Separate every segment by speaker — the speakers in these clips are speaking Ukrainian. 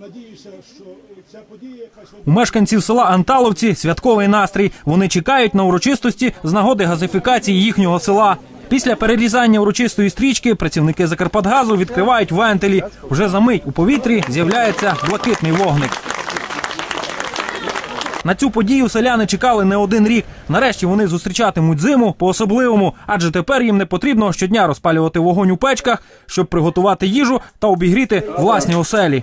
Speaker 1: надіюся, що ця подія якась
Speaker 2: У мешканців села Анталовці святковий настрій. Вони чекають на урочистості з нагоди газифікації їхнього села. Після перерізання урочистої стрічки працівники Закарпатгазу відкривають вентилі. Вже за мить у повітрі з'являється блакитний вогник. На цю подію селяни чекали не один рік. Нарешті вони зустрічатимуть зиму по-особливому, адже тепер їм не потрібно щодня розпалювати вогонь у печках, щоб приготувати їжу та обігріти власні оселі.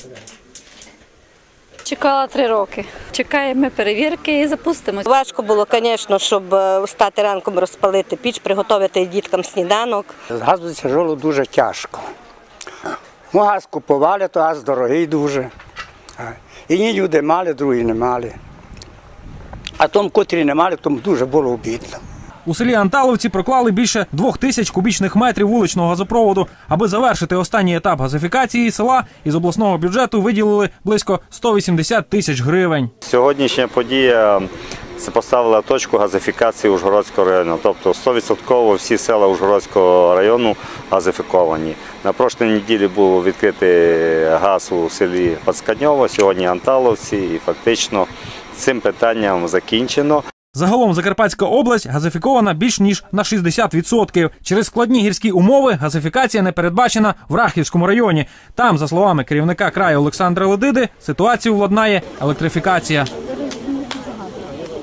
Speaker 3: Чекала три роки. Чекаємо перевірки і запустимо.
Speaker 4: Важко було, звісно, щоб е, встати ранком, розпалити піч, приготувати діткам сніданок.
Speaker 5: З газу тяжело дуже тяжко. Ну, газ купували, то газ дорогий дуже. А, Одні люди мали, другі не мали. А тому, котрі не мали, тому дуже було обідно.
Speaker 2: У селі Анталовці проклали більше двох тисяч кубічних метрів вуличного газопроводу. Аби завершити останній етап газифікації села, із обласного бюджету виділили близько 180 тисяч гривень.
Speaker 6: Сьогоднішня подія це поставила точку газифікації Ужгородського району. Тобто 100% всі села Ужгородського району газифіковані. На прошлій неділі був відкритий газ у селі Пацканьово, сьогодні Анталовці, і фактично цим питанням закінчено.
Speaker 2: Загалом Закарпатська область газифікована більш ніж на 60%. Через складні гірські умови газифікація не передбачена в Рахівському районі. Там, за словами керівника краю Олександра Ледиди, ситуацію владнає електрифікація.